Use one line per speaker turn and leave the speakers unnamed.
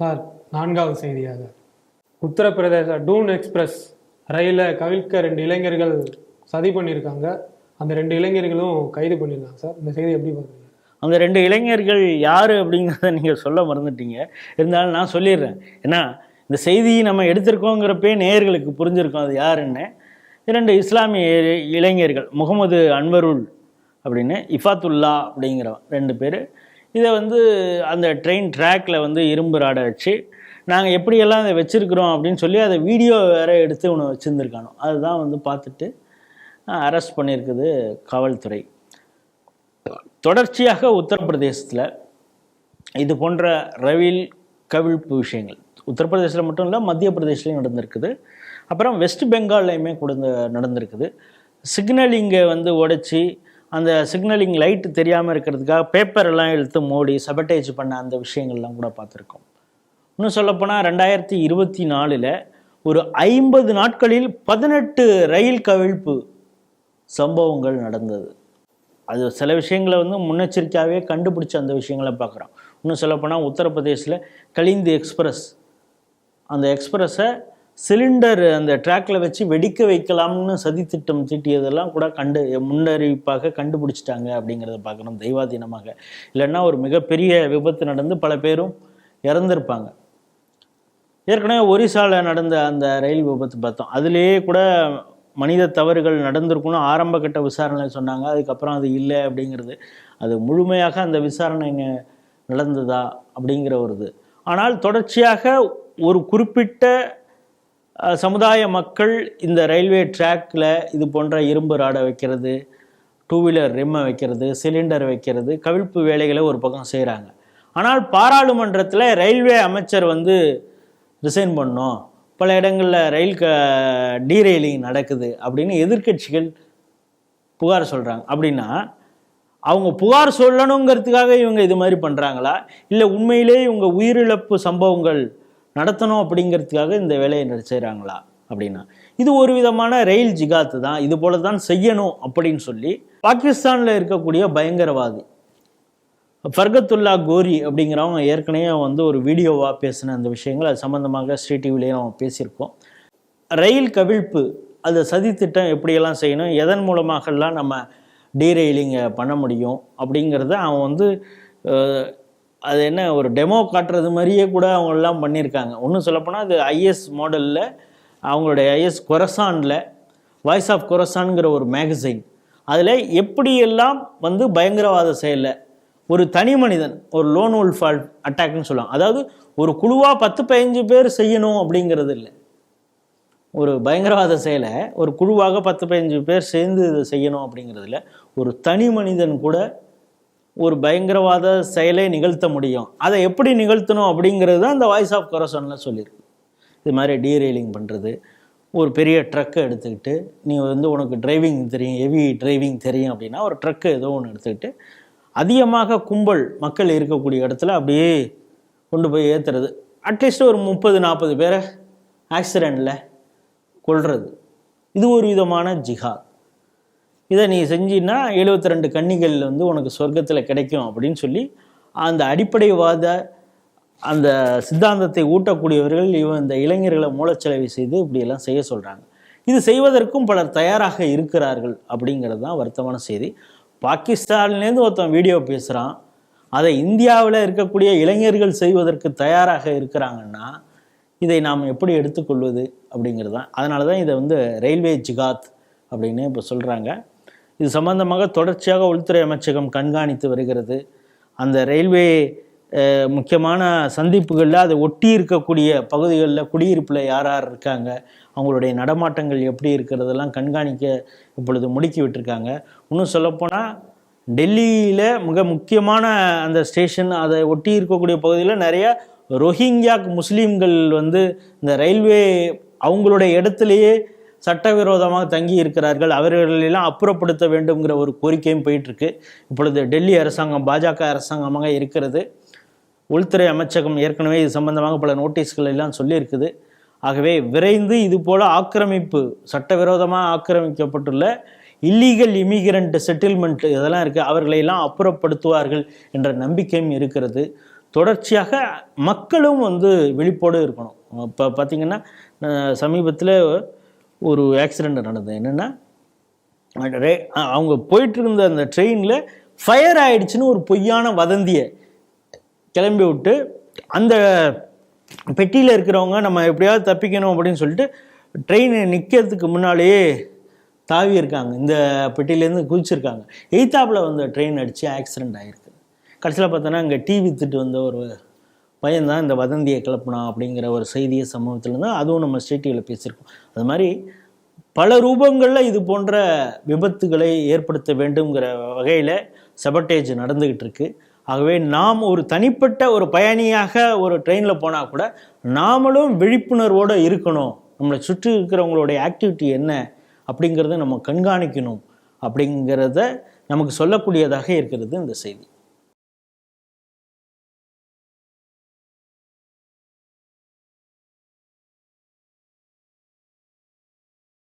Sir நான்காவது செய்தியாக. உத்தரப்பிரதேச டூன் express ரயிலை கவிழ்க்க ரெண்டு இளைஞர்கள் சதி பண்ணியிருக்காங்க. அந்த ரெண்டு இளைஞர்களும் கைது பண்ணியிருக்காங்க சார். இந்த செய்தி எப்படி பார்க்குறீங்க?
அந்த ரெண்டு இளைஞர்கள் யார் அப்படிங்கிறத நீங்கள் சொல்ல மறந்துட்டீங்க. இருந்தாலும் நான் சொல்லிடுறேன். ஏன்னா இந்த செய்தியை நம்ம எடுத்திருக்கோங்கிறப்பே நேயர்களுக்கு புரிஞ்சிருக்கோம் அது யாருன்னு. இரண்டு இஸ்லாமிய இளைஞர்கள் முகமது அன்வருல் அப்படின்னு இஃபாத்துல்லா அப்படிங்கிறவன் ரெண்டு பேர் இதை வந்து அந்த ட்ரெயின் ட்ராக்ல வந்து இரும்பு ராடை வச்சு நாங்கள் எப்படியெல்லாம் அதை வச்சுருக்குறோம் அப்படின்னு சொல்லி அதை வீடியோ வேறு எடுத்து ஒன்று வச்சுருந்துருக்கானோ அதுதான் வந்து பார்த்துட்டு அரெஸ்ட் பண்ணியிருக்குது காவல்துறை. தொடர்ச்சியாக உத்தரப்பிரதேசத்தில் இது போன்ற ரவில் கவிழ்ப்பு விஷயங்கள் உத்தரப்பிரதேசத்தில் மட்டும் இல்லை மத்திய பிரதேஷ்லையும் நடந்திருக்குது. அப்புறம் வெஸ்ட் பெங்கால்லையுமே கூட நடந்திருக்குது. சிக்னல் இங்கே வந்து உடைச்சி அந்த சிக்னலிங் லைட் தெரியாமல் இருக்கிறதுக்காக பேப்பர் எல்லாம் இழுத்து மூடி சபட்டேஜ் பண்ண அந்த விஷயங்கள்லாம் கூட பார்த்துருக்கோம். இன்னும் சொல்லப்போனால் ரெண்டாயிரத்தி இருபத்தி நாலில் ஒரு ஐம்பது நாட்களில் பதினெட்டு ரயில் கவிழ்ப்பு சம்பவங்கள் நடந்தது. அது சில விஷயங்களை வந்து முன்னெச்சரிக்கையாகவே கண்டுபிடிச்ச அந்த விஷயங்களை பார்க்குறோம். இன்னும் சொல்லப்போனால் உத்தரப்பிரதேசில் கலிந்து எக்ஸ்பிரஸ் அந்த எக்ஸ்பிரஸை சிலிண்டர் அந்த ட்ராக்ல வச்சு வெடிக்க வைக்கலாம்னு சதித்திட்டம் தீட்டியதெல்லாம் கூட கண்டு முன்னறிவிப்பாக கண்டுபிடிச்சிட்டாங்க அப்படிங்கிறத பார்க்கணும் தெய்வாதீனமாக. இல்லைன்னா ஒரு மிகப்பெரிய விபத்து நடந்து பல பேரும் இறந்திருப்பாங்க. ஏற்கனவே ஒரிசால நடந்த அந்த ரயில் விபத்து பார்த்தோம். அதுலேயே கூட மனித தவறுகள் நடந்திருக்கும்னு ஆரம்ப கட்ட விசாரணை சொன்னாங்க. அதுக்கப்புறம் அது இல்லை அப்படிங்கிறது. அது முழுமையாக அந்த விசாரணை நடந்ததா அப்படிங்கிற ஒரு இது. ஆனால் தொடர்ச்சியாக ஒரு குறிப்பிட்ட சமுதாய மக்கள் இந்த ரயில்வே ட்ராக்கில் இது போன்ற இரும்பு ராடை வைக்கிறது டூ வீலர் ரிம்மை வைக்கிறது சிலிண்டர் வைக்கிறது கவிழ்ப்பு வேலைகளை ஒரு பக்கம் செய்கிறாங்க ஆனால் பாராளுமன்றத்தில் ரயில்வே அமைச்சர் வந்து ரிசைன் பண்ணோம். பல இடங்களில் ரயில் க டீரெயிலிங் நடக்குது அப்படின்னு எதிர்க்கட்சிகள் புகார் சொல்கிறாங்க அப்படின்னா அவங்க புகார் சொல்லணுங்கிறதுக்காக இவங்க இது மாதிரி பண்ணுறாங்களா இல்லை உண்மையிலே இவங்க உயிரிழப்பு சம்பவங்கள் நடத்தணும் அப்படிங்கிறதுக்காக இந்த வேலையை செய்கிறாங்களா அப்படின்னா இது ஒரு விதமான ரயில் ஜிகாத்து தான். இது போல தான் செய்யணும் அப்படின்னு சொல்லி பாகிஸ்தானில் இருக்கக்கூடிய பயங்கரவாதி ஃபர்கத்துல்லா கோரி அப்படிங்கிறவங்க ஏற்கனவே வந்து ஒரு வீடியோவாக பேசின அந்த விஷயங்கள் அது சம்மந்தமாக ஸ்ரீ டிவிலேயே நம்ம பேசியிருக்கோம். ரயில் கவிழ்ப்பு அது சதித்திட்டம் எப்படியெல்லாம் செய்யணும் எதன் மூலமாகலாம் நம்ம டீரெயிலிங்கை பண்ண முடியும் அப்படிங்கிறத அவன் வந்து அது என்ன ஒரு டெமோ காட்டுறது மாதிரியே கூட அவங்களாம் பண்ணியிருக்காங்க. ஒன்றும் சொல்லப்போனால் அது ஐஎஸ் மாடலில் அவங்களுடைய ஐஎஸ் கொரசானில் வாய்ஸ் ஆஃப் கொரசான்ங்கிற ஒரு மேகசைன் அதில் எப்படியெல்லாம் வந்து பயங்கரவாத செயலில் ஒரு தனி மனிதன் ஒரு லோன் உல்ஃப் அட்டாக்னு சொல்லுவாங்க. அதாவது ஒரு குழுவாக பத்து பதினஞ்சு பேர் செய்யணும் அப்படிங்கிறது இல்லை. ஒரு பயங்கரவாத செயலை ஒரு குழுவாக பத்து பதினஞ்சு பேர் சேர்ந்து இதை செய்யணும் அப்படிங்கிறதுல ஒரு தனி மனிதன் கூட ஒரு பயங்கரவாத செயலை நிகழ்த்த முடியும். அதை எப்படி நிகழ்த்தணும் அப்படிங்கிறது தான் இந்த வாய்ஸ் ஆஃப் கொரசனில் சொல்லியிருக்கு இது மாதிரி டீரெயிலிங் பண்ணுறது ஒரு பெரிய ட்ரக்கை எடுத்துக்கிட்டு நீ வந்து உனக்கு டிரைவிங் தெரியும் ஹெவி டிரைவிங் தெரியும் அப்படின்னா ஒரு ட்ரக்கு ஏதோ ஒன்று எடுத்துக்கிட்டு அதிகமாக கும்பல் மக்கள் இருக்கக்கூடிய இடத்துல அப்படியே கொண்டு போய் ஏற்றுறது அட்லீஸ்ட் ஒரு முப்பது நாற்பது பேரை ஆக்சிடெண்ட்டில் கொள்வது இது ஒரு விதமான ஜிஹாத் இதை நீ செஞ்சின்னா 72 ரெண்டு கன்னிகள் வந்து உனக்கு சொர்க்கத்தில் கிடைக்கும் அப்படின்னு சொல்லி அந்த அடிப்படைவாத அந்த சித்தாந்தத்தை ஊட்டக்கூடியவர்கள் இவன் இந்த இளைஞர்களை மூலச்செலவு செய்து இப்படியெல்லாம் செய்ய சொல்கிறாங்க இது செய்வதற்கும் பலர் தயாராக இருக்கிறார்கள் அப்படிங்கிறது தான் வருத்தமான செய்தி. பாகிஸ்தான்லேருந்து ஒருத்தன் வீடியோ பேசுகிறான் அதை இந்தியாவில் இருக்கக்கூடிய இளைஞர்கள் செய்வதற்கு தயாராக இருக்கிறாங்கன்னா இதை நாம் எப்படி எடுத்துக்கொள்வது அப்படிங்கிறது தான். அதனால தான் இதை வந்து ரயில்வே ஜிகாத் அப்படின்னு இப்போ சொல்கிறாங்க இது சம்பந்தமாக தொடர்ச்சியாக உள்துறை அமைச்சகம் கண்காணித்து வருகிறது. அந்த ரயில்வே முக்கியமான சந்திப்புகளில் அதை ஒட்டி இருக்கக்கூடிய பகுதிகளில் குடியிருப்பில் யார் யார் இருக்காங்க அவங்களுடைய நடமாட்டங்கள் எப்படி இருக்கிறதெல்லாம் கண்காணிக்க இப்பொழுது முடுக்கி விட்டுருக்காங்க. இன்னும் சொல்லப்போனால் டெல்லியில் மிக முக்கியமான அந்த ஸ்டேஷன் அதை ஒட்டி இருக்கக்கூடிய பகுதியில் நிறைய ரோஹிங்கியா முஸ்லீம்கள் வந்து இந்த ரயில்வே அவங்களுடைய இடத்துலையே சட்டவிரோதமாக தங்கி இருக்கிறார்கள். அவர்களெல்லாம் அப்புறப்படுத்த வேண்டுங்கிற ஒரு கோரிக்கையும் போயிட்டுருக்கு. இப்பொழுது டெல்லி அரசாங்கம் பாஜக அரசாங்கமாக இருக்கிறது. உள்துறை அமைச்சகம் ஏற்கனவே இது சம்பந்தமாக பல நோட்டீஸ்கள் எல்லாம் சொல்லியிருக்குது. ஆகவே விரைந்து இது போல் ஆக்கிரமிப்பு சட்டவிரோதமாக ஆக்கிரமிக்கப்பட்டுள்ள இல்லீகல் இமிகிரண்ட் செட்டில்மெண்ட் இதெல்லாம் இருக்குது அவர்களையெல்லாம் அப்புறப்படுத்துவார்கள் என்ற நம்பிக்கையும் இருக்கிறது. தொடர்ச்சியாக மக்களும் வந்து விழிப்போடு இருக்கணும். இப்போ பார்த்திங்கன்னா சமீபத்தில் ஒரு ஆக்சிடெண்ட் நடந்தது. என்னென்னா ரே- அவங்க போயிட்டு இருந்த அந்த ட்ரெயினில் ஃபயர் ஆயிடுச்சுன்னு ஒரு பொய்யான வதந்தியை கிளம்பி விட்டு அந்த பெட்டியில் இருக்கிறவங்க நம்ம எப்படியாவது தப்பிக்கணும் அப்படின்னு சொல்லிட்டு ட்ரெயின் நிற்கிறதுக்கு முன்னாலேயே தாவி இருக்காங்க. இந்த பெட்டியிலேருந்து குதிச்சிருக்காங்க. எய்த்தாப்பில் வந்த ட்ரெயின் அடித்து ஆக்சிடெண்ட் ஆகிருக்கு கடைசியில் பார்த்தோன்னா அங்கே டிவி வித்துட்டு வந்த ஒரு பையன்தான் இந்த வதந்தியை கிளப்புனான் அப்படிங்கிற ஒரு செய்தியை சமூகத்தில் இருந்தால் அதுவும் நம்ம ஸ்டேட்டியில் பேசியிருக்கோம். அது மாதிரி பல ரூபங்களில் இது போன்ற விபத்துகளை ஏற்படுத்த வேண்டுங்கிற வகையில் செபட்டேஜ் நடந்துக்கிட்டு இருக்கு. ஆகவே நாம் ஒரு தனிப்பட்ட ஒரு பயணியாக ஒரு ட்ரெயினில் போனால் கூட நாமளும் விழிப்புணர்வோடு இருக்கணும். நம்மளை சுற்றி இருக்கிறவங்களுடைய ஆக்டிவிட்டி என்ன அப்படிங்கிறத நம்ம கண்காணிக்கணும் அப்படிங்கிறத நமக்கு சொல்லக்கூடியதாக இருக்கிறது இந்த செய்தி.